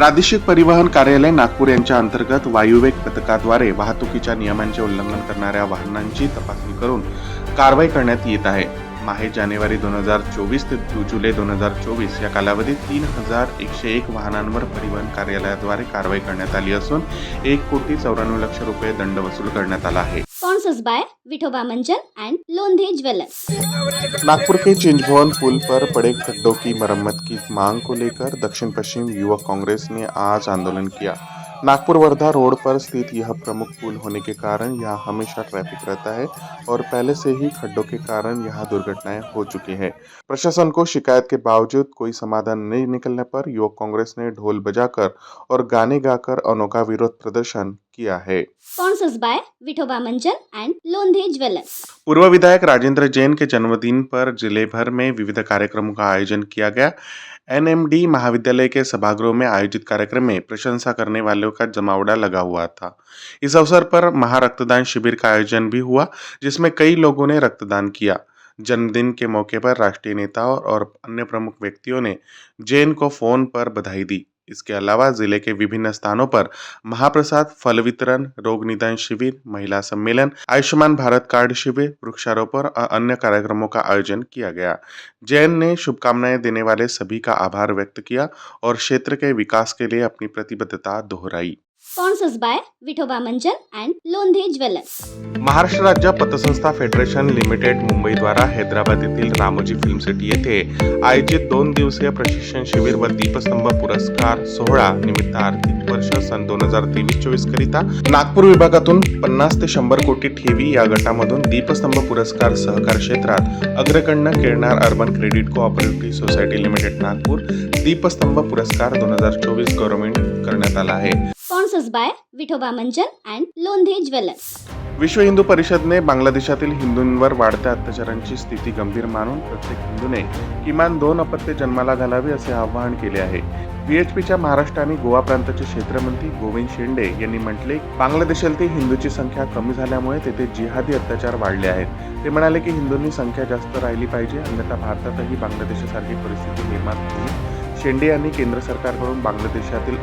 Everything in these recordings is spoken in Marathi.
प्रादेशिक परिवहन कार्यालय नागपूर यांच्या अंतर्गत वायुवेग पथकाद्वारे वाहतुकीच्या नियमांचे उल्लंघन करणाऱ्या वाहनांची तपासणी करून कारवाई करण्यात येत आहे. माहे जानेवारी दोन हजार चोवीस ते जु- जुलै दोन हजार चोवीस या कालावधीत तीन हजार एकशे एक वाहनांवर परिवहन कार्यालयाद्वारे कारवाई करण्यात आली असून एक कोटी चौऱ्याण्णव लक्ष रुपये दंड वसूल करण्यात आला आहे. Sponsors by Vithoba Manjan and Londhe jewellers. Nagpur के चिंज भवन पुल पर पड़े खड्डों की मरम्मत की मांग को लेकर दक्षिण पश्चिम युवक कांग्रेस ने आज आंदोलन किया। नागपुर वर्धा रोड पर स्थित यह प्रमुख पुल होने के कारण यहाँ हमेशा ट्रैफ़िक रहता है और पहले से ही खड्डों के कारण यहाँ दुर्घटनाएँ हो चुकी हैं। प्रशासन को शिकायत के बावजूद कोई समाधान नहीं निकलने पर युवक कांग्रेस ने ढोल बजाकर और गाने गाकर अनोखा विरोध प्रदर्शन किया है। Vithoba Manjan and Londhe Jewelers. पूर्व विधायक राजेंद्र जैन के जन्मदिन पर ज़िले भर में विविध कार्यक्रमों का आयोजन किया गया। एनएमडी महाविद्यालय के सभागृह में आयोजित कार्यक्रम में प्रशंसा करने वालों का जमावड़ा लगा हुआ था। इस अवसर पर महारक्तदान शिविर का आयोजन भी हुआ, जिसमें कई लोगों ने रक्तदान किया। जन्मदिन के मौके पर राष्ट्रीय नेताओं और अन्य प्रमुख व्यक्तियों ने जैन को फ़ोन पर बधाई दी। इसके अलावा ज़िले के विभिन्न स्थानों पर महाप्रसाद, फल वितरण, रोग निदान शिविर, महिला सम्मेलन, आयुष्मान भारत कार्ड शिविर, वृक्षारोपण और अन्य कार्यक्रमों का आयोजन किया गया। जैन ने शुभकामनाएँ देने वाले सभी का आभार व्यक्त किया और क्षेत्र के विकास के लिए अपनी प्रतिबद्धता दोहराई। Sponsors by Vithoba Manjan and Londhe jewellers Maharashtra राज्य पतसंस्था फेडरेशन लिमिटेड मुंबईद्वारा हैदराबाद येथील रामोजी फिल्म सिटी येथे आयोजित दोन दिवसीय प्रशिक्षण शिबिर व दीपस्तंभ पुरस्कार सोहळा निमित्त आर्थिक वर्ष सन दोन हजार तेवीस चोवीस करिता नागपूर विभागातून पन्नास ते शंभर कोटी ठेवी या गटामधून दीपस्तंभ पुरस्कार सहकार क्षेत्रात अग्रगण्य Kelnar urban credit cooperative society limited Nagpur दीपस्तंभ पुरस्कार दोन हजार चोवीस गव्हर्नमेंट करण्यात आला आहे. Sponsors by Vithoba Manjan and Londhe jewellers. विश्व हिंदू परिषदने बांगलादेशातील हिंदूंवर वाढत्या अत्याचारांची स्थिती गंभीर मानून प्रत्येक हिंदूने किमान दोन अपत्ये जन्माला घालावी असे आवाहन केले आहे. व्हीएचपीच्या महाराष्ट्र आणि गोवा प्रांताचे क्षेत्रमंत्री गोविंद शेंडे यांनी म्हटले बांगलादेशातील हिंदूची संख्या कमी झाल्यामुळे तेथे जिहादी अत्याचार वाढले आहेत. ते म्हणाले की हिंदूंनी संख्या जास्त राहिली पाहिजे अन्यथा भारतातही बांगलादेशासारखी परिस्थिती निर्माण होईल. शेंडे यांनी केंद्र सरकारकडून बांगलादेशातील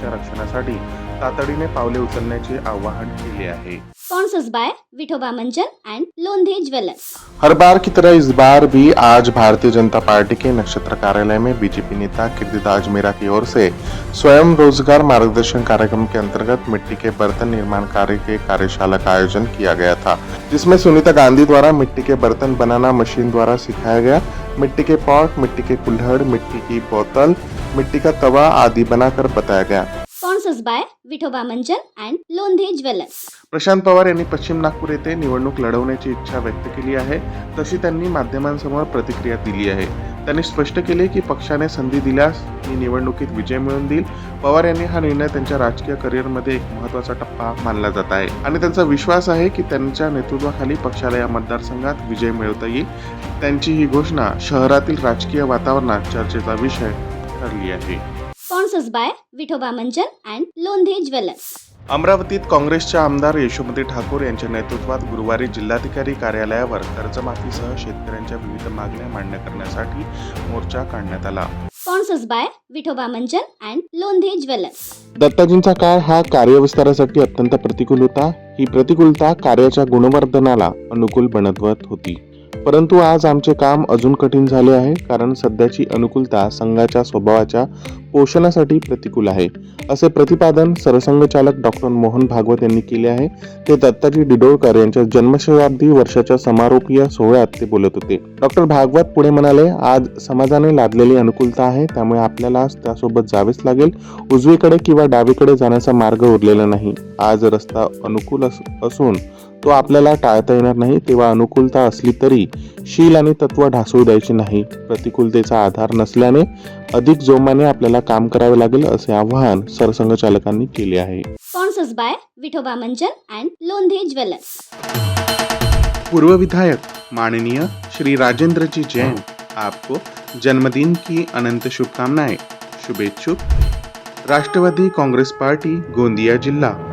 अल्पसंख्याकांच्या रक्षणासाठी तातडीने पावले उचलण्याचे आवाहन केले आहे Sponsors by Vithoba Manjan and Londhe Jewelers. हर बार की तरह इस बार भी आज भारतीय जनता पार्टी के नक्षत्र कार्यालय में बीजेपी नेता कीर्तिदाज मीरा की ओर से स्वयं रोज़गार मार्गदर्शन कार्यक्रम के अंतर्गत मिट्टी के बर्तन निर्माण कार्य के कार्यशाला का आयोजन किया गया था जिसमें सुनीता गांधी द्वारा मिट्टी के बर्तन बनाना मशीन द्वारा सिखाया गया मिट्टी के पॉट मिट्टी के कुल्हड़ मिट्टी की बोतल मिट्टी का तवा आदि बनाकर बताया गया and Londhe Jewelers. Prashant Pawar यांनी पश्चिम नागपूर येथे निवडणूक लढवण्याची इच्छा व्यक्त केली आहे तशी त्यांनी माध्यमांसमोर प्रतिक्रिया दिली आहे त्यांनी स्पष्ट केले की पक्षाने संधी दिल्यास मी निवडणुकीत विजय मिळवून देईल. पवार यांनी हा निर्णय त्यांच्या राजकीय करिअरमध्ये एक महत्त्वाचा टप्पा मानला जात आहे. आणि त्यांचा विश्वास आहे की त्यांच्या नेतृत्वाखाली पक्षाला या मतदारसंघात विजय मिळवता येईल. त्यांची ही घोषणा शहरातील राजकीय वातावरणात चर्चेचा विषय ठरली आहे. Sponsors by Vithoba Manjan and Londhe अमरावतीत काँग्रेसच्या आमदार यशोमती ठाकूर यांच्या नेतृत्वात गुरुवारी जिल्हाधिकारी कार्यालयावर कर्जमाफीसह शेतकऱ्यांच्या विविध मागण्या मान्य करण्यासाठी मोर्चा काढण्यात आला. Vithoba Manjan and Londhe Jewelers. दत्ताजींचा काळ हा कार्यविस्तारासाठी अत्यंत प्रतिकूल होता. ही प्रतिकूलता कार्याच्या गुणवर्धनाला अनुकूल बनवत होती. परंतु आज आमचे काम अजून कठीण झाले आहे कारण सध्याची अनुकूलता संघाच्या स्वभावाच्या पोषणासाठी प्रतिकूल आहे असे प्रतिपादन सरसंघचालक डॉक्टर मोहन भागवत यांनी केले आहे. ते दत्ताजी डिडोळकर यांच्या जन्मशताब्दी वर्षाच्या समारोपीय सोहळ्यात ते बोलत होते. डॉक्टर भागवत पुढे म्हणाले आज समाजाने लादलेली अनुकूलता आहे त्यामुळे आपल्याला त्यासोबत जावेच लागेल. उजवीकडे किंवा डावीकडे जाण्याचा मार्ग उरलेला नाही. आज रस्ता अनुकूल अस- असून तो आपल्याला टाळता येणार नाही तेव्हा अनुकूलता असली तरी शील आणि तत्व ढासळू द्यायची नाही. प्रतिकूलतेचा आधार नसल्याने अधिक जोमाने आपल्याला काम करावे लागेल असे आवाहन सरसंघचालकांनी केले आहे. Sponsors by Vithoba Manjan and Londhe Jewelers. पूर्व विधायक माननीय श्री राजेंद्र जी जैन आपको जन्मदिन की अनंत शुभकामनाएं। शुभेच्छुक। राष्ट्रवादी कांग्रेस पार्टी गोंदिया जिला।